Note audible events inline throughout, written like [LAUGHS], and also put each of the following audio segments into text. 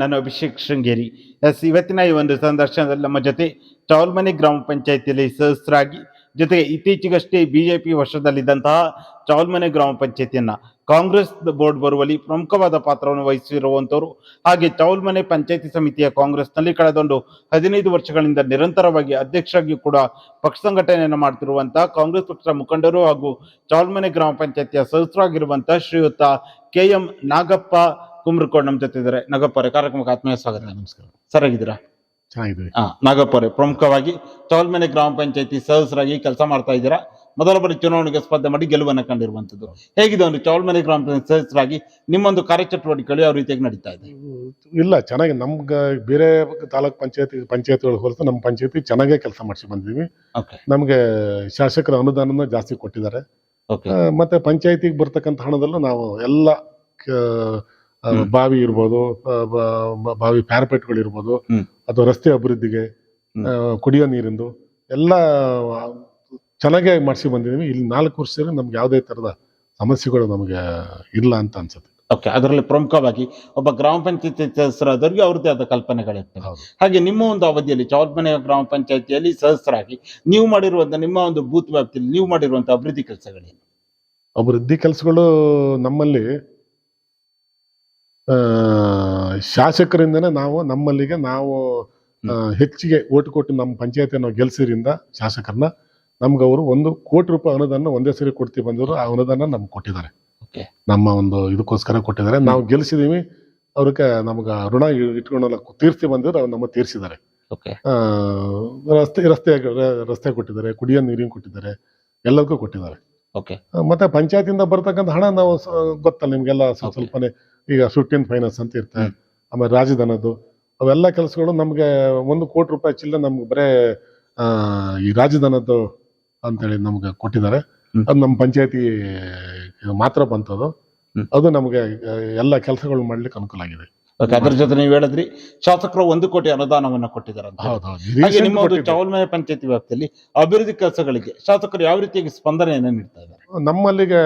ನಾನು ಅಭಿಷೇಕ್ ಶೃಂಗೇರಿ. ಎಸ್, ಇವತ್ತಿನ ಈ ಒಂದು ಸಂದರ್ಶನದಲ್ಲಿ ನಮ್ಮ ಜೊತೆ ಚೌಲ್ಮನೆ ಗ್ರಾಮ ಪಂಚಾಯಿತಿಯಲ್ಲಿ ಸದಸ್ಯರಾಗಿ, ಜೊತೆಗೆ ಇತ್ತೀಚೆಗಷ್ಟೇ ಬಿಜೆಪಿ ವರ್ಷದಲ್ಲಿದ್ದಂತಹ ಚೌಲ್ಮನೆ ಗ್ರಾಮ ಪಂಚಾಯತಿಯನ್ನ ಕಾಂಗ್ರೆಸ್ ಬೋರ್ಡ್ ಬರುವಲ್ಲಿ ಪ್ರಮುಖವಾದ ಪಾತ್ರವನ್ನು ವಹಿಸಿರುವಂತವರು, ಹಾಗೆ ಚೌಲ್ಮನೆ ಪಂಚಾಯತಿ ಸಮಿತಿಯ ಕಾಂಗ್ರೆಸ್ನಲ್ಲಿ ಕಳೆದೊಂದು ಹದಿನೈದು ವರ್ಷಗಳಿಂದ ನಿರಂತರವಾಗಿ ಅಧ್ಯಕ್ಷರಾಗಿ ಕೂಡ ಪಕ್ಷ ಸಂಘಟನೆಯನ್ನು ಮಾಡ್ತಿರುವಂತಹ ಕಾಂಗ್ರೆಸ್ ಪಕ್ಷದ ಮುಖಂಡರು ಹಾಗೂ ಚೌಲ್ಮನೆ ಗ್ರಾಮ ಪಂಚಾಯತಿಯ ಸದಸ್ಯರಾಗಿರುವಂತಹ ಶ್ರೀಯುತ ಕೆ ಎಂ ನಾಗಪ್ಪ ಕುಮ್ರಕೋಡ್ ನಮ್ಮ ಜೊತೆ ಇದ್ದಾರೆ. ನಾಗಪ್ಪರೆ ಕಾರ್ಯಕ್ರಮಕ್ಕೆ ಆತ್ಮೀಯ ಸ್ವಾಗತ ನಮಸ್ಕಾರ. ಸರ್ ಆಗಿದ್ದೀರಾ ಚೆನ್ನಾಗಿದೆ ಹಾ ನಾಗಪ್ಪರೆ ಪ್ರಮುಖವಾಗಿ ಚೌಲ್ಮನೆ ಗ್ರಾಮ ಪಂಚಾಯತಿ ಸದಸ್ಯರಾಗಿ ಕೆಲಸ ಮಾಡ್ತಾ ಇದ್ದೀರಾ? ಮೊದಲ ಬಾರಿ ಚುನಾವಣೆಗೆ ಸ್ಪರ್ಧೆ ಮಾಡಿ ಗೆಲುವನ್ನು ಕಂಡಿರುವಂತದ್ದು ಹೇಗಿದೆ ಒಂದು ಚೌಲ್ಮನೆ ಗ್ರಾಮ ಪಂಚಾಯತ್ ಸದಸ್ಯರಾಗಿ? ನಿಮ್ಮೊಂದು ಕಾರ್ಯಚಟುವಟಿಕೆಗಳು ಯಾವ ರೀತಿಯಾಗಿ ನಡೀತಾ ಇದೆ? ಇಲ್ಲ ಚೆನ್ನಾಗಿ ನಮ್ಗೆ ಬೇರೆ ತಾಲೂಕ್ ಪಂಚಾಯತಿ ಪಂಚಾಯತ್ಗಳು ಹೊರತು ನಮ್ಮ ಪಂಚಾಯತಿ ಚೆನ್ನಾಗೇ ಕೆಲಸ ಮಾಡಿಸಿ ಬಂದಿದ್ವಿ ಓಕೆ. ನಮಗೆ ಶಾಸಕರ ಅನುದಾನನ ಜಾಸ್ತಿ ಕೊಟ್ಟಿದ್ದಾರೆ. ಓಕೆ. ಆ, ಮತ್ತೆ ಪಂಚಾಯತಿಗೆ ಬರ್ತಕ್ಕಂಥ ಹಣದಲ್ಲೂ ನಾವು ಎಲ್ಲ ಕ-. ಬಾವಿ ಇರ್ಬೋದು ಬಾವಿ ಪ್ಯಾರಪೇಟ್ಗಳು ಇರ್ಬೋದು. ಅಥವಾ ರಸ್ತೆ ಅಭಿವೃದ್ಧಿಗೆ ಕುಡಿಯೋ ನೀರಿಂದು ಎಲ್ಲ ಚೆನ್ನಾಗೆ ಮಾಡಿಸಿ ಬಂದಿದ್ದೀವಿ. ಇಲ್ಲಿ ನಾಲ್ಕು ವರ್ಷ ನಮ್ಗೆ ಯಾವುದೇ ಥರದ ಸಮಸ್ಯೆಗಳು ನಮಗೆ ಇಲ್ಲ ಅಂತ ಅನ್ಸುತ್ತೆ. ಓಕೆ ಅದರಲ್ಲಿ ಪ್ರಮುಖವಾಗಿ ಒಬ್ಬ ಗ್ರಾಮ ಪಂಚಾಯತಿ ಸದಸ್ಯರಾದವರಿಗೆ ಅವ್ರದ್ದೇ ಆದ ಕಲ್ಪನೆಗಳಿರ್ತವೆ. ಹಾಗೆ ನಿಮ್ಮ ಒಂದು ಅವಧಿಯಲ್ಲಿ ಚೌರ್ಮನೆ ಗ್ರಾಮ ಪಂಚಾಯತಿಯಲ್ಲಿ ಸದಸ್ಯರಾಗಿ ನೀವು ಮಾಡಿರುವಂಥ ನಿಮ್ಮ ಒಂದು ಬೂತ್ ವ್ಯಾಪ್ತಿಯಲ್ಲಿ ನೀವು ಮಾಡಿರುವಂಥ ಅಭಿವೃದ್ಧಿ ಕೆಲಸಗಳೇನು? ಅಭಿವೃದ್ಧಿ ಕೆಲಸಗಳು ನಮ್ಮಲ್ಲಿ ಶಾಸಕರಿಂದನೇ ನಾವು ನಮ್ಮಲ್ಲಿಗೆ ನಾವು ಹೆಚ್ಚಿಗೆ ಓಟು ಕೊಟ್ಟು ನಮ್ಮ ಪಂಚಾಯತಿ ನಾವು ಗೆಲ್ಸಿದ್ರಿಂದ ಶಾಸಕರನ್ನ ನಮ್ಗೆ ಅವರು ಒಂದು ಕೋಟಿ ರೂಪಾಯಿ ಅನುದಾನ ಒಂದೇ ಸರಿ ಕೊಡ್ತೀವಿ ಬಂದರು ಆ ಅನುದಾನ ನಮ್ಗೆ ಕೊಟ್ಟಿದ್ದಾರೆ. ನಮ್ಮ ಒಂದು ಇದಕ್ಕೋಸ್ಕರ ಕೊಟ್ಟಿದ್ದಾರೆ. ನಾವು ಗೆಲ್ಸಿದೀವಿ ಅವ್ರಿಗೆ ನಮ್ಗೆ ಋಣ ಇಟ್ಕೊಂಡೆಲ್ಲ ತೀರ್ಸಿ ಬಂದಿದ್ರು ಅವ್ರು ನಮ್ಮ ತೀರ್ಸಿದ್ದಾರೆ. ರಸ್ತೆ ರಸ್ತೆ ರಸ್ತೆ ಕೊಟ್ಟಿದ್ದಾರೆ ಕುಡಿಯೋ ನೀರಿನ ಕೊಟ್ಟಿದ್ದಾರೆ ಎಲ್ಲದಕ್ಕೂ ಕೊಟ್ಟಿದ್ದಾರೆ. ಮತ್ತೆ ಪಂಚಾಯತಿಯಿಂದ ಬರ್ತಕ್ಕಂಥ ಹಣ ನಾವು ಗೊತ್ತಲ್ಲ ನಿಮ್ಗೆಲ್ಲ ಸ್ವಲ್ಪ ಸ್ವಲ್ಪನೇ ಈಗ ಸುಟ್ಟಿನ್ ಫೈನಾನ್ಸ್ ಅಂತ ಇರ್ತದೆ. ಆಮೇಲೆ ರಾಜಧನದ್ದು ಅವೆಲ್ಲ ಕೆಲಸಗಳು ನಮ್ಗೆ ಒಂದು ಕೋಟಿ ರೂಪಾಯಿ ಚಿಲ್ಲ ನಮ್ಗೆ ಬರೇ ಆ, ಈ ರಾಜಧನದ್ದು ಅಂತೇಳಿ ನಮ್ಗೆ ಕೊಟ್ಟಿದ್ದಾರೆ. ಅದು ನಮ್ಮ ಪಂಚಾಯತಿ ಮಾತ್ರ ಬಂತದು. ಅದು ನಮಗೆ ಎಲ್ಲ ಕೆಲಸಗಳು ಮಾಡ್ಲಿಕ್ಕೆ ಅನುಕೂಲ ಆಗಿದೆ. ಅದ್ರ ಜೊತೆ ನೀವು ಹೇಳಿದ್ರಿ ಶಾಸಕರು ಒಂದು ಕೋಟಿ ಅನುದಾನವನ್ನ ಕೊಟ್ಟಿದ್ದಾರೆ ಹಾಗೆ ನಿಮ್ಮ ಒಂದು ಚೌಲ್ಮನೆ ಪಂಚಾಯತಿ ವ್ಯಾಪ್ತಿಯಲ್ಲಿ ಅಭಿವೃದ್ಧಿ ಕೆಲಸಗಳಿಗೆ ಶಾಸಕರು ಯಾವ ರೀತಿಯಾಗಿ ಸ್ಪಂದನೆಯನ್ನು ನೀಡ್ತಾ ಇದ್ದಾರೆ? ನಮ್ಮಲ್ಲಿಗೆ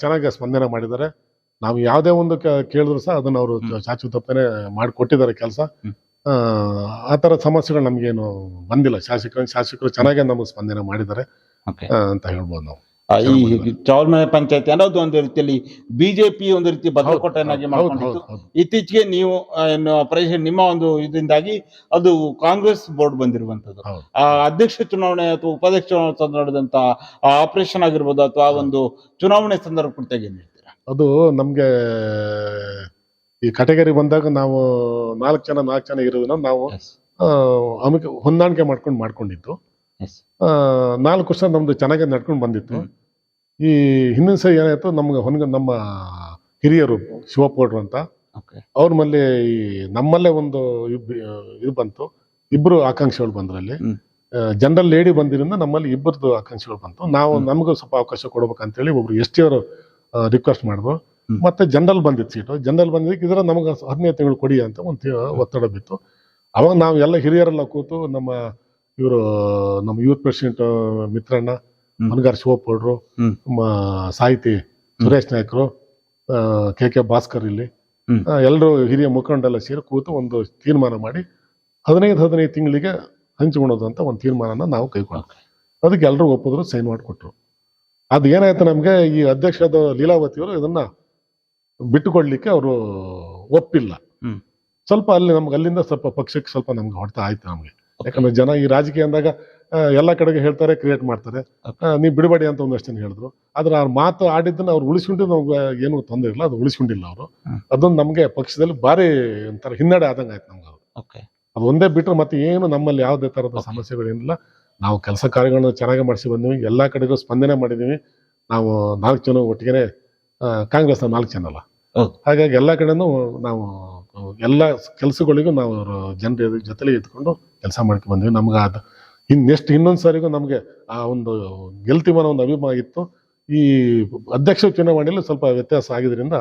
ಚೆನ್ನಾಗಿ ಸ್ಪಂದನೆ ಮಾಡಿದ್ದಾರೆ. ನಾವು ಯಾವುದೇ ಒಂದು ಕೇಳಿದ್ರು ಸಹ ಅದನ್ನ ಅವರು ಹ್ಮ್. ಚಾಚು ತಪ್ಪನೆ ಮಾಡಿಕೊಟ್ಟಿದ್ದಾರೆ ಕೆಲಸ. ಆ ತರ ಸಮಸ್ಯೆಗಳು ನಮಗೇನು ಬಂದಿಲ್ಲ. ಶಾಸಕರು ಶಾಸಕರು ಚೆನ್ನಾಗೇ ನಮಗೆ ಸ್ಪಂದನೆ ಮಾಡಿದ್ದಾರೆ. ಅಂತ ಹೇಳ್ಬೋದು ನಾವು. ಈ ಚೌಲ್ ಮನೆ ಪಂಚಾಯತಿ ಅನ್ನೋದು ಒಂದು ರೀತಿಯಲ್ಲಿ ಬಿಜೆಪಿ ಒಂದು ರೀತಿ ಭದ್ರಕೋಟೆಯನ್ನಾಗಿ ಹೌದು, ಮಾಡ್ಕೊಂಡಿತ್ತು. ಇತ್ತೀಚೆಗೆ ನೀವು ಏನು ಪ್ರೆಸಿಡೆಂಟ್ ನಿಮ್ಮ ಒಂದು ಇದರಿಂದಾಗಿ ಅದು ಕಾಂಗ್ರೆಸ್ ಬೋರ್ಡ್ ಬಂದಿರುವಂತದ್ದು ಆ ಅಧ್ಯಕ್ಷ ಚುನಾವಣೆ ಅಥವಾ ಉಪಾಧ್ಯಕ್ಷ ಚುನಾವಣೆ ನಡೆದಂತ ಆಪರೇಷನ್ ಆಗಿರ್ಬೋದು ಅಥವಾ ಒಂದು ಚುನಾವಣೆ ಸಂದರ್ಭ ಕುರಿತಾಗಿ ಅದು ನಮ್ಗೆ ಈ ಕಟಗರಿ ಬಂದಾಗ ನಾವು ನಾಲ್ಕು ಜನ ನಾಲ್ಕು ಜನ ಇರೋದನ್ನ ನಾವು ಆಮೇಲೆ ಹೊಂದಾಣಿಕೆ ಮಾಡ್ಕೊಂಡು ಮಾಡ್ಕೊಂಡಿದ್ದು. ನಾಲ್ಕು ವರ್ಷ ನಮ್ದು ಚೆನ್ನಾಗಿ ನಡ್ಕೊಂಡು ಬಂದಿತ್ತು. ಈ ಹಿಂದಿನ ಸರಿ ಏನಾಯ್ತು ನಮ್ಗೆ ಹೊನ್ಗ ನಮ್ಮ ಹಿರಿಯರು ಶಿವಪೌಡ್ರು ಅಂತ ಅವ್ರ ಮೇಲೆ ಈ ನಮ್ಮಲ್ಲೇ ಒಂದು ಇದು ಬಂತು. ಇಬ್ರು ಆಕಾಂಕ್ಷಿಗಳು ಬಂದ್ರಲ್ಲಿ. ಜನರಲ್ ಲೇಡಿ ಬಂದಿರಿಂದ ನಮ್ಮಲ್ಲಿ ಇಬ್ಬರದು ಆಕಾಂಕ್ಷಿಗಳು ಬಂತು. ನಾವು ನಮ್ಗೂ ನಮಗೂ ಸ್ವಲ್ಪ ಅವಕಾಶ ಕೊಡ್ಬೇಕಂತೇಳಿ ಒಬ್ರು ಎಸ್ ಟಿ ಅವರು ರಿಕ್ವೆಸ್ಟ್ ಮಾಡಿದ್ರು ಮತ್ತೆ ಜನರಲ್ ಬಂದಿತ್ತು ಸೀಟು ಜನರಲ್ ಬಂದಿದ್ದಕ್ಕೆ ಇದರ ನಮಗೆ ಹದಿನೈದು ತಿಂಗಳು ಕೊಡಿ ಅಂತ ಒಂದು ಒತ್ತಡ ಬಿತ್ತು. ಅವಾಗ ನಾವು ಎಲ್ಲ ಹಿರಿಯರೆಲ್ಲ ಕೂತು ನಮ್ಮ ಇವರು ನಮ್ಮ ಯೂತ್ ಪ್ರೆಸಿಡೆಂಟ್ ಮಿತ್ರಣ್ಣ. ಮನಗಾರ್ ಶಿವಪ್ಪಗೌಡ್ರು ನಮ್ಮ ಸಾಹಿತಿ ಸುರೇಶ್ ನಾಯ್ಕರು ಕೆ ಕೆ ಭಾಸ್ಕರ್ ಇಲ್ಲಿ. ಎಲ್ಲರೂ ಹಿರಿಯ ಮುಖಂಡೆಲ್ಲ ಸೇರಿ ಕೂತು ಒಂದು ತೀರ್ಮಾನ ಮಾಡಿ ಹದಿನೈದು ಹದಿನೈದು ತಿಂಗಳಿಗೆ ಹಂಚಿಕೊಳ್ಳೋದು ಅಂತ ಒಂದು ತೀರ್ಮಾನನ ನಾವು ಕೈಗೊಂಡು ಅದಕ್ಕೆ ಎಲ್ಲರೂ ಒಪ್ಪಿದ್ರು ಸೈನ್ ಮಾಡಿಕೊಟ್ರು. ಅದು ಏನಾಯ್ತು ನಮಗೆ ಈ ಅಧ್ಯಕ್ಷರಾದ ಲೀಲಾವತಿಯವರು ಇದನ್ನ ಬಿಟ್ಟುಕೊಡ್ಲಿಕ್ಕೆ ಅವರು ಒಪ್ಪಿಲ್ಲ. ಸ್ವಲ್ಪ ಅಲ್ಲಿ ನಮ್ಗೆ ಅಲ್ಲಿಂದ ಸ್ವಲ್ಪ ಪಕ್ಷಕ್ಕೆ ಸ್ವಲ್ಪ ನಮ್ಗೆ ಹೊಡೆತ ಆಯ್ತು ನಮ್ಗೆ. ಯಾಕಂದ್ರೆ ಜನ ಈ ರಾಜಕೀಯ ಅಂದಾಗ ಎಲ್ಲ ಕಡೆಗೆ ಹೇಳ್ತಾರೆ ಕ್ರಿಯೇಟ್ ಮಾಡ್ತಾರೆ. ನೀವು ಬಿಡಬೇಡಿ ಅಂತ ಒಂದಷ್ಟು ಜನ ಹೇಳಿದ್ರು. ಆದ್ರೆ ಅವ್ರ ಮಾತು ಆಡಿದ್ದನ್ನ ಅವ್ರು ಉಳಿಸ್ಕೊಂಡಿದ್ದು ನಮ್ಗೆ ಏನು ತೊಂದರೆ ಇಲ್ಲ ಅದು ಉಳಿಸ್ಕೊಂಡಿಲ್ಲ ಅವರು. ಅದೊಂದು ನಮಗೆ ಪಕ್ಷದಲ್ಲಿ ಭಾರಿ ಒಂಥರ ಹಿನ್ನಡೆ ಆದಂಗೆ ಆಯ್ತು ನಮ್ಗೆ ಅದು. ಒಂದೇ ಬಿಟ್ರೆ ಮತ್ತೆ ಏನು ನಮ್ಮಲ್ಲಿ ಯಾವುದೇ ತರದ. ಸಮಸ್ಯೆಗಳೇನಿಲ್ಲ. ನಾವು ಕೆಲಸ ಕಾರ್ಯಗಳನ್ನ ಚೆನ್ನಾಗಿ ಮಾಡಿಸಿ ಬಂದೀವಿ. ಎಲ್ಲ ಕಡೆಗೂ ಸ್ಪಂದನೆ ಮಾಡಿದ್ದೀವಿ ನಾವು ನಾಲ್ಕು ಜನ ಒಟ್ಟಿಗೆ ಕಾಂಗ್ರೆಸ್ ನಾಲ್ಕು ಜನ ಅಲ್ಲ. ಹಾಗಾಗಿ ಎಲ್ಲ ಕಡೆನೂ ನಾವು ಎಲ್ಲ ಕೆಲಸಗಳಿಗೂ ನಾವು ಜನರ ಜೊತೆಲಿ ಇದ್ಕೊಂಡು ಕೆಲಸ ಮಾಡ್ಕೊಂಡು ಬಂದ್ವಿ. ನಮ್ಗೆ ಅದು ಇನ್ ನೆಕ್ಸ್ಟ್ ಇನ್ನೊಂದು ಸಾರಿಗೂ ನಮಗೆ ಆ ಒಂದು ಗೆಲ್ತೀವಿ ಅನ್ನೋ ಒಂದು ಅಭಿಮಾನ ಇತ್ತು. ಈ ಅಧ್ಯಕ್ಷ ಚುನಾವಣೆಯಲ್ಲಿ ಸ್ವಲ್ಪ ವ್ಯತ್ಯಾಸ ಆಗಿದ್ರಿಂದ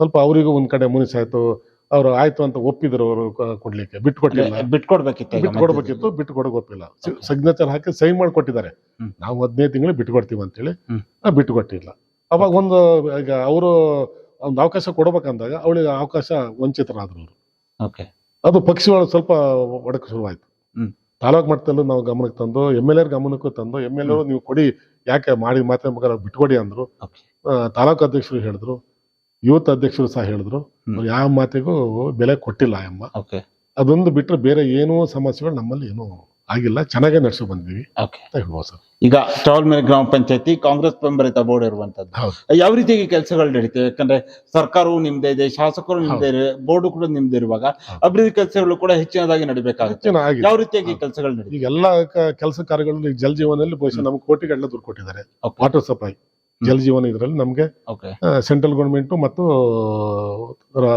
ಸ್ವಲ್ಪ ಅವರಿಗೂ ಒಂದು ಕಡೆ ಮುನಿಸಾಯ್ತು. ಅವರು ಆಯ್ತು ಅಂತ ಒಪ್ಪಿದ್ರು ಅವರು ಕೊಡ್ಲಿಕ್ಕೆ ಬಿಟ್ಟು ಕೊಟ್ಟಿಲ್ಲ ಬಿಟ್ಕೊಡ್ಬೇಕಿತ್ತು ಕೊಡ್ಬೇಕಿತ್ತು ಬಿಟ್ಟು ಕೊಡ್ಬೇಕಿತ್ತು ಬಿಟ್ಟು ಕೊಡಕ್ ಒಪ್ಪಿಲ್ಲ ಸಿಗ್ನೇಚರ್ ಹಾಕಿ ಸೈನ್ ಮಾಡಿ ಕೊಟ್ಟಿದ್ದಾರೆ ನಾವು ಹದಿನೈದು ತಿಂಗಳು ಬಿಟ್ಟು ಕೊಡ್ತೀವಿ ಅಂತೇಳಿ ಹೇಳಿ ಆ, ಬಿಟ್ಟು ಕೊಟ್ಟಿಲ್ಲ ಅವಾಗ ಒಂದು ಈಗ ಅವರು ಒಂದು ಅವಕಾಶ ಕೊಡ್ಬೇಕಂದಾಗ ಅವಳಿಗೆ ಅವಕಾಶ ವಂಚಿತರಾದ್ರು ಅವರು. ಓಕೆ ಅದು ಪಕ್ಷಿಗಳು ಸ್ವಲ್ಪ ಒಡಕ್ ಶುರುವಾಯ್ತು. ತಾಲೂಕ್ ಮಟ್ಟದಲ್ಲೂ ನಾವು ಗಮನಕ್ಕೆ ತಂದು ಎಂ ಎಲ್ ಎರ್ ಗಮನಕ್ಕೂ ತಂದು ಎಂ ಎಲ್ ಎ ನೀವು ಕೊಡಿ ಯಾಕೆ ಮಾಡಿ ಮಾತ್ರ ಬಿಟ್ಕೊಡಿ ಅಂದ್ರು. ತಾಲೂಕು ಅಧ್ಯಕ್ಷರು ಹೇಳಿದ್ರು. ಯೂತ್ ಅಧ್ಯಕ್ಷರು ಸಹ ಹೇಳಿದ್ರು ಯಾವ ಮಾತಿಗೂ ಬೆಲೆ ಕೊಟ್ಟಿಲ್ಲ ಎಂಬ. ಓಕೆ. ಅದೊಂದು ಬಿಟ್ರೆ ಬೇರೆ ಏನೂ ಸಮಸ್ಯೆಗಳು ನಮ್ಮಲ್ಲಿ ಏನೂ ಆಗಿಲ್ಲ. ಚೆನ್ನಾಗೇ ನಡೆಸಿ ಬಂದಿವಿ ಅಂತ ಹೇಳ್ಬೋದು ಸರ್. ಈಗ ಚೌಲ್ಮನೆ ಗ್ರಾಮ ಪಂಚಾಯತಿ ಕಾಂಗ್ರೆಸ್ ಬೆಂಬಲಿತ ಬೋರ್ಡ್ ಇರುವಂತದ್ದು ಯಾವ ರೀತಿಯಾಗಿ ಕೆಲಸಗಳು ನಡೀತವೆ? ಯಾಕಂದ್ರೆ ಸರ್ಕಾರವು ನಿಮ್ದೇ ಇದೆ ಶಾಸಕರು ನಿಮ್ದೇ ಇದೆ ಬೋರ್ಡ್ ಕೂಡ ನಿಮ್ದೇ ಇರುವಾಗ. ಅಭಿವೃದ್ಧಿ ಕೆಲಸಗಳು ಕೂಡ ಹೆಚ್ಚಿನದಾಗಿ ನಡೀಬೇಕಾಗುತ್ತೆ. ಯಾವ ರೀತಿಯಾಗಿ ಕೆಲಸಗಳು ನಡೀತವೆ? ಈಗ ಎಲ್ಲ ಕೆಲಸ ಕಾರ್ಯಗಳಲ್ಲಿ ಜಲ್ ಜೀವನದಲ್ಲಿ ಬಹುಶಃ ನಮ್ಗೆ ಕೋಟಿಗಟ್ಟಲೆ ದುಡ್ಡು ಕೊಟ್ಟಿದ್ದಾರೆ. Water supply. ಜಲ್ ಜೀವನ ಇದರಲ್ಲಿ ನಮಗೆ ಸೆಂಟ್ರಲ್ ಗೌರ್ಮೆಂಟ್ ಮತ್ತು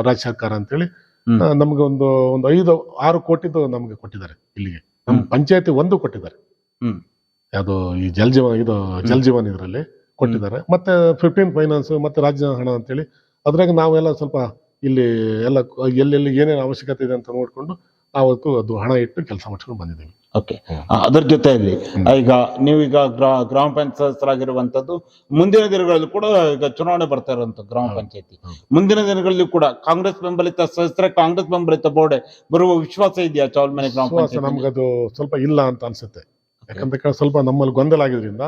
ರಾಜ್ಯ ಸರ್ಕಾರ ಅಂತೇಳಿ ಹೇಳಿ ನಮ್ಗೆ ಒಂದು ಒಂದು ಐದು ಆರು ಕೋಟಿದು ನಮ್ಗೆ ಕೊಟ್ಟಿದ್ದಾರೆ ಇಲ್ಲಿಗೆ. ನಮ್ಮ. ಪಂಚಾಯತಿ ಒಂದು ಕೊಟ್ಟಿದ್ದಾರೆ. ಅದು ಈ ಜಲ್ ಜೀವನ ಇದು ಜಲ ಜೀವನ ಇದರಲ್ಲಿ ಕೊಟ್ಟಿದ್ದಾರೆ. ಮತ್ತೆ ಫಿಫ್ಟೀನ್ ಫೈನಾನ್ಸ್ ಮತ್ತೆ ರಾಜ್ಯ ಹಣ ಅಂತೇಳಿ ಅದ್ರಾಗ ನಾವೆಲ್ಲ ಸ್ವಲ್ಪ ಇಲ್ಲಿ ಎಲ್ಲ ಎಲ್ಲೆಲ್ಲಿ ಏನೇನು ಅವಶ್ಯಕತೆ ಇದೆ ಅಂತ ನೋಡ್ಕೊಂಡು ಅವತ್ತು ಅದು ಹಣ ಇಟ್ಟು ಕೆಲಸ ಮಾಡ್ಕೊಂಡು ಬಂದಿದ್ದೀವಿ. ಓಕೆ. ಅದರ ಜೊತೆಯಲ್ಲಿ. ಈಗ ನೀವೀಗ ಗ್ರಾ- ಗ್ರಾಮ ಪಂಚಾಯತ್ರಾಗಿರುವಂತದ್ದು ಮುಂದಿನ ದಿನಗಳಲ್ಲಿ ಕೂಡ ಈಗ ಚುನಾವಣೆ ಬರ್ತಾ ಇರುವಂತ ಗ್ರಾಮ. ಪಂಚಾಯತಿ. ಮುಂದಿನ ದಿನಗಳಲ್ಲಿ ಕೂಡ ಕಾಂಗ್ರೆಸ್ ಬೆಂಬಲಿತ ಸಹಸ್ರ ಕಾಂಗ್ರೆಸ್ ಬೆಂಬಲಿತ ಬೋರ್ಡೆ ಬರುವ ವಿಶ್ವಾಸ ಇದೆಯಾ ಚೌಲ್ಮನೆ ಗ್ರಾಮ ಪಂಚಾಯತ್ ನಮ್ಗದು ಸ್ವಲ್ಪ ಇಲ್ಲ ಅಂತ ಅನ್ಸುತ್ತೆ. ಯಾಕಂತ ಸ್ವಲ್ಪ ನಮ್ಮಲ್ಲಿ ಗೊಂದಲ ಆಗಿದ್ರಿಂದ